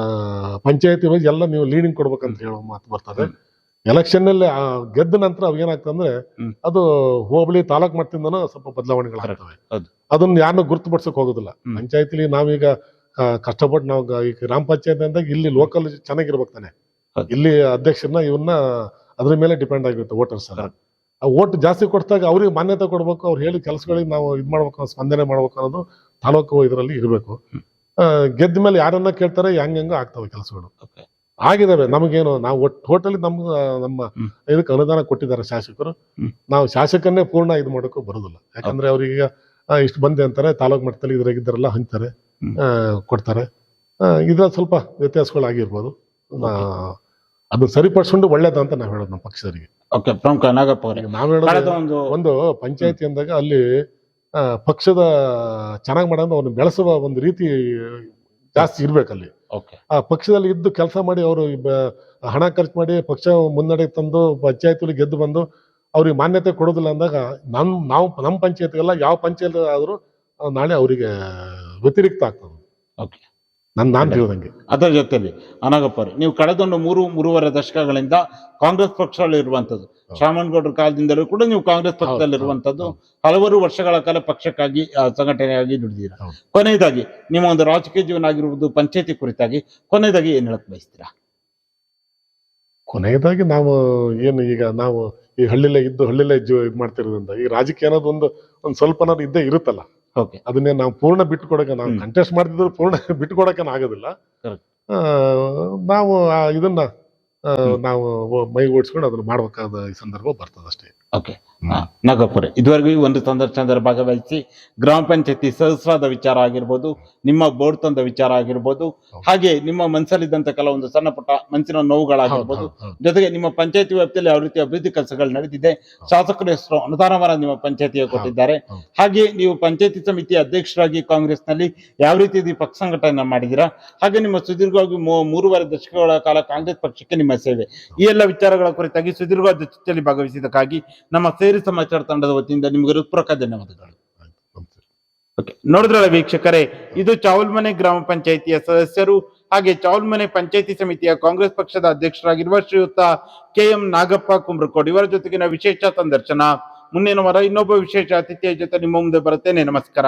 ಪಂಚಾಯತಿ ವೈಸ್ ಎಲ್ಲ ನೀವು ಲೀಡಿಂಗ್ ಕೊಡ್ಬೇಕಂತ ಹೇಳೋ ಮಾತು ಬರ್ತದೆ. ಎಲೆಕ್ಷನ್ನಲ್ಲಿ ಗೆದ್ದ ನಂತರ ಅವ್ ಏನಾಗ್ತಂದ್ರೆ ಅದು ಹೋಬಳಿ ತಾಲೂಕ್ ಮಟ್ಟದಿಂದನೂ ಸ್ವಲ್ಪ ಬದಲಾವಣೆಗಳಾಗ್ತವೆ. ಹೌದು. ಅದನ್ನ ಯಾರನ್ನೂ ಗುರುತುಪಡಿಸಕ್ ಹೋಗೋದಿಲ್ಲ. ಹೋಗುದಿಲ್ಲ ಪಂಚಾಯತಿಲಿ ನಾವೀಗ ಕಷ್ಟಪಟ್ಟು ನಾವು ಈಗ ಗ್ರಾಮ ಪಂಚಾಯತ್ ಅಂದಾಗ ಇಲ್ಲಿ ಲೋಕಲ್ ಚೆನ್ನಾಗಿರ್ಬೇಕು ತಾನೆ. ಇಲ್ಲಿ ಅಧ್ಯಕ್ಷರನ್ನ ಇವನ್ನ ಅದ್ರ ಮೇಲೆ ಡಿಪೆಂಡ್ ಆಗಿರುತ್ತೆ ವೋಟರ್ಸ್ ಸರ್ ಆ ವೋಟ್ ಜಾಸ್ತಿ ಕೊಡ್ತಾಗ ಅವ್ರಿಗೆ ಮಾನ್ಯತೆ ಕೊಡ್ಬೇಕು ಅವ್ರು ಹೇಳಿ ಕೆಲಸಗಳಿಗೆ ನಾವು ಇದು ಮಾಡ್ಬೇಕು ಸ್ಪಂದನೆ ಮಾಡ್ಬೇಕು ಅನ್ನೋದು ತಾಲೂಕು ಇದರಲ್ಲಿ ಇರಬೇಕು. ಗೆದ್ದ ಮೇಲೆ ಯಾರನ್ನ ಕೇಳ್ತಾರೆ ಹೆಂಗ್ ಹೆಂಗೋ ಆಗ್ತವೆ ಕೆಲಸಗಳು. ಆಗಿದಾವೆ ನಮಗೇನು ನಾವು ಒಟ್ಟು ಟೋಟಲಿ ನಮ್ಗೆ ನಮ್ಮ. ಇದಕ್ಕೆ ಅನುದಾನ ಕೊಟ್ಟಿದ್ದಾರೆ ಶಾಸಕರು. ನಾವು ಶಾಸಕನ್ನೇ ಪೂರ್ಣ ಇದು ಮಾಡೋಕ್ಕೂ ಬರೋದಿಲ್ಲ. ಯಾಕಂದ್ರೆ ಅವ್ರಿಗೆ ಇಷ್ಟು ಬಂದೆ ಅಂತಾರೆ ತಾಲೂಕು ಮಟ್ಟದಲ್ಲಿ ಇದ್ರಾಗಿದ್ದಾರೆಲ್ಲ ಹಂಚ್ತಾರೆ ಕೊಡ್ತಾರೆ. ಇದ್ರಲ್ಲಿ ಸ್ವಲ್ಪ ವ್ಯತ್ಯಾಸಗಳು ಆಗಿರ್ಬೋದು ಅದನ್ನ ಸರಿಪಡಿಸ್ಕೊಂಡು ಒಳ್ಳೇದು ಅಂತ ನಾವು ಹೇಳೋದು ನಮ್ಮ ಪಕ್ಷದವರಿಗೆ. ಓಕೆ ಪ್ರಮುಖ ನಾಗಪ್ಪ ಅವರಿಗೆ ಕಳೆದ ಹೇಳೋದು ಒಂದು ಒಂದು ಪಂಚಾಯತಿ ಅಂದಾಗ ಅಲ್ಲಿ ಆ, ಪಕ್ಷದ ಚೆನ್ನಾಗಿ ಮಾಡೋದು ಅವ್ರನ್ನ ಬೆಳೆಸುವ ಒಂದು ರೀತಿ ಜಾಸ್ತಿ ಇರ್ಬೇಕಲ್ಲಿ ಓಕೆ ಆ ಪಕ್ಷದಲ್ಲಿ ಇದ್ದು ಕೆಲಸ ಮಾಡಿ ಅವರು ಹಣ ಖರ್ಚು ಮಾಡಿ ಪಕ್ಷ ಮುನ್ನಡೆ ತಂದು ಪಂಚಾಯತಿಲಿ ಗೆದ್ದು ಬಂದು ಅವ್ರಿಗೆ ಮಾನ್ಯತೆ ಕೊಡೋದಿಲ್ಲ ಅಂದಾಗ ನಮ್ ನಾವು ನಮ್ಮ ಪಂಚಾಯತ್ಗೆಲ್ಲ ಯಾವ ಪಂಚಾಯತ್ ಆದರೂ ನಾಳೆ ಅವರಿಗೆ ವ್ಯತಿರಿಕ್ತ ಆಗ್ತದೆ. ಓಕೆ ನನ್ ನಾನು ತಿಳಿದಂಗೆ. ಅದರ ಜೊತೆಲಿ ಅನಗಪ್ಪರು ನೀವು ಕಳೆದೊಂದು ಮೂರು ಮೂರುವರೆ ದಶಕಗಳಿಂದ ಕಾಂಗ್ರೆಸ್ ಪಕ್ಷದಲ್ಲಿ ಇರುವಂಥದ್ದು. ಶಾಮನಗೌಡರ ಕಾಲದಿಂದಲೂ ಕೂಡ ನೀವು ಕಾಂಗ್ರೆಸ್ ಪಕ್ಷದಲ್ಲಿ ಇರುವಂತದ್ದು ಹೌದು. ಹಲವಾರು ವರ್ಷಗಳ ಕಾಲ ಪಕ್ಷಕ್ಕಾಗಿ ಸಂಘಟನೆಯಾಗಿ ದುಡಿದಿರ ಕೊನೆಯದಾಗಿ ನಿಮ್ಮ ಒಂದು ರಾಜಕೀಯ ಜೀವನ ಆಗಿರುವುದು ಪಂಚಾಯತಿ ಕುರಿತಾಗಿ ಕೊನೆಯದಾಗಿ ಏನು ಹೇಳಕ್ ಬಯಸ್ತೀರಾ? ಕೊನೆಯದಾಗಿ ನಾವು ಏನು ಈಗ ನಾವು ಈ ಹಳ್ಳಿಲೇ ಇದ್ದು ಹಳ್ಳಿಲೇ ಜೀವ ಇದು ಮಾಡ್ತಿರೋದ್ರಿಂದ ಈ ರಾಜಕೀಯ ಅನ್ನೋದು ಒಂದು ಒಂದು ಸ್ವಲ್ಪನಾದ್ರು ಇದ್ದೇ ಇರುತ್ತಲ್ಲ. ಅದನ್ನೇ ನಾವು ಪೂರ್ಣ ಬಿಟ್ಟು ನಾವು. ಕಂಟೆಸ್ಟ್ ಮಾಡ್ತಿದ್ರು ಪೂರ್ಣ [LAUGHS] ಬಿಟ್ಟು ಆಗೋದಿಲ್ಲ. ನಾವು ಇದನ್ನ ನಾವು ಮೈ ಓಡಿಸ್ಕೊಂಡು ಅದನ್ನ ಮಾಡ್ಬೇಕಾದ ಈ ಸಂದರ್ಭ ಬರ್ತದಷ್ಟೇ. ಓಕೆ ನಾಗಪ್ಪರೆ ಇದುವರೆಗೂ ಒಂದು ಸಂದರ್ಶನದಲ್ಲಿ ಭಾಗವಹಿಸಿ ಗ್ರಾಮ ಪಂಚಾಯತಿ ಸಹಸ್ರಾದ ವಿಚಾರ ಆಗಿರ್ಬೋದು ನಿಮ್ಮ ಬೋರ್ಡ್ ತಂದ ವಿಚಾರ ಆಗಿರ್ಬೋದು ಹಾಗೆ ನಿಮ್ಮ ಮನಸ್ಸಲ್ಲಿದ್ದಂತ ಕೆಲವೊಂದು ಸಣ್ಣ ಪುಟ್ಟ ಮನಸ್ಸಿನ ನೋವುಗಳಾಗಿರ್ಬೋದು. ಜೊತೆಗೆ ನಿಮ್ಮ ಪಂಚಾಯತಿ ವ್ಯಾಪ್ತಿಯಲ್ಲಿ ಯಾವ ರೀತಿ ಅಭಿವೃದ್ಧಿ ಕೆಲಸಗಳು ನಡೆದಿದೆ ಶಾಸಕರ ಹೆಸರು ಅನುದಾನವನ್ನ ನಿಮ್ಮ ಪಂಚಾಯತಿಗೆ ಕೊಟ್ಟಿದ್ದಾರೆ. ಹಾಗೆ ನೀವು ಪಂಚಾಯತಿ ಸಮಿತಿ ಅಧ್ಯಕ್ಷರಾಗಿ ಕಾಂಗ್ರೆಸ್ನಲ್ಲಿ ಯಾವ ರೀತಿ ಪಕ್ಷ ಸಂಘಟನೆ ಮಾಡಿದಿರಾ ಹಾಗೆ ನಿಮ್ಮ ಸುದೀರ್ಘವಾಗಿ ಮೂರುವರೆ ದಶಕಗಳ ಕಾಲ ಕಾಂಗ್ರೆಸ್ ಪಕ್ಷಕ್ಕೆ ನಿಮ್ಮ ಸೇವೆ. ಈ ಎಲ್ಲ ವಿಚಾರಗಳ ಕುರಿತಾಗಿ ಸುದೀರ್ಘವಾದ ಚರ್ಚೆಯಲ್ಲಿ ಭಾಗವಹಿಸಿದ್ದಕ್ಕಾಗಿ ನಮ್ಮ ಸೇರಿ ಸಮಾಚಾರ ತಂಡದ ವತಿಯಿಂದ ನಿಮಗೆ ಹೃತ್ಪೂರ್ವಕ ಧನ್ಯವಾದಗಳು. ಓಕೆ ನೋಡಿದ್ರಲ್ಲ ವೀಕ್ಷಕರೇ ಇದು ಚಾವಲ್ಮನೆ ಗ್ರಾಮ ಪಂಚಾಯಿತಿಯ ಸದಸ್ಯರು ಹಾಗೆ ಚಾವಲ್ಮನೆ ಪಂಚಾಯಿತಿ ಸಮಿತಿಯ ಕಾಂಗ್ರೆಸ್ ಪಕ್ಷದ ಅಧ್ಯಕ್ಷರಾಗಿರುವ ಶ್ರೀಯುತ ಕೆ ಎಂ ನಾಗಪ್ಪ ಕುಮ್ರಕೋಡ್ ಇವರ ಜೊತೆಗಿನ ವಿಶೇಷ ಸಂದರ್ಶನ. ಮುಂದಿನ ವಾರ ಇನ್ನೊಬ್ಬ ವಿಶೇಷ ಅತಿಥಿಯ ಜೊತೆ ನಿಮ್ಮ ಮುಂದೆ ಬರುತ್ತೇನೆ. ನಮಸ್ಕಾರ.